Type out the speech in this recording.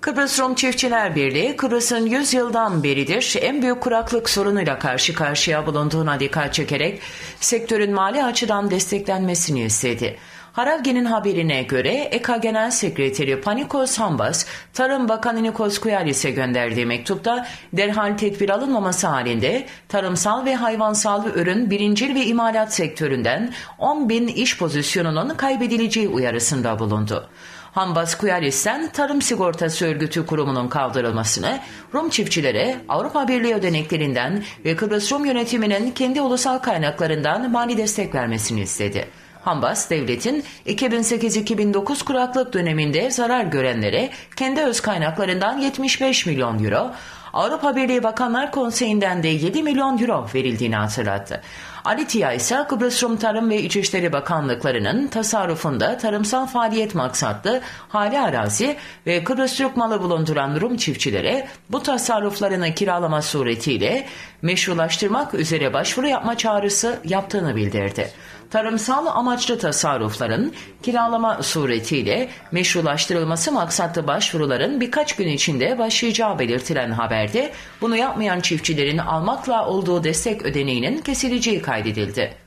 Kıbrıs Rum Çiftçiler Birliği, Kıbrıs'ın 100 yıldan beridir en büyük kuraklık sorunuyla karşı karşıya bulunduğuna dikkat çekerek sektörün mali açıdan desteklenmesini istedi. Haravge'nin haberine göre EKA Genel Sekreteri Panikos Hambas, Tarım Bakanı Nikos Kuyalis'e gönderdiği mektupta derhal tedbir alınmaması halinde tarımsal ve hayvansal ürün birincil ve imalat sektöründen 10 bin iş pozisyonunun kaybedileceği uyarısında bulundu. Hambas Kuyalis'ten Tarım Sigortası Örgütü kurumunun kaldırılmasını, Rum çiftçilere Avrupa Birliği ödeneklerinden ve Kıbrıs Rum yönetiminin kendi ulusal kaynaklarından mali destek vermesini istedi. Hambas, devletin 2008-2009 kuraklık döneminde zarar görenlere kendi öz kaynaklarından 75 milyon euro, Avrupa Birliği Bakanlar Konseyi'nden de 7 milyon euro verildiğini hatırlattı. Ali Tia ise Kıbrıs Rum Tarım ve İçişleri Bakanlıklarının tasarrufunda tarımsal faaliyet maksatlı hali arazi ve Kıbrıs Türk malı bulunduran Rum çiftçilere bu tasarruflarını kiralama suretiyle meşrulaştırmak üzere başvuru yapma çağrısı yaptığını bildirdi. Tarımsal amaçlı tasarrufların kiralama suretiyle meşrulaştırılması maksatlı başvuruların birkaç gün içinde başlayacağı belirtilen haberde bunu yapmayan çiftçilerin almakla olduğu destek ödeneğinin kesileceği kaydedildi.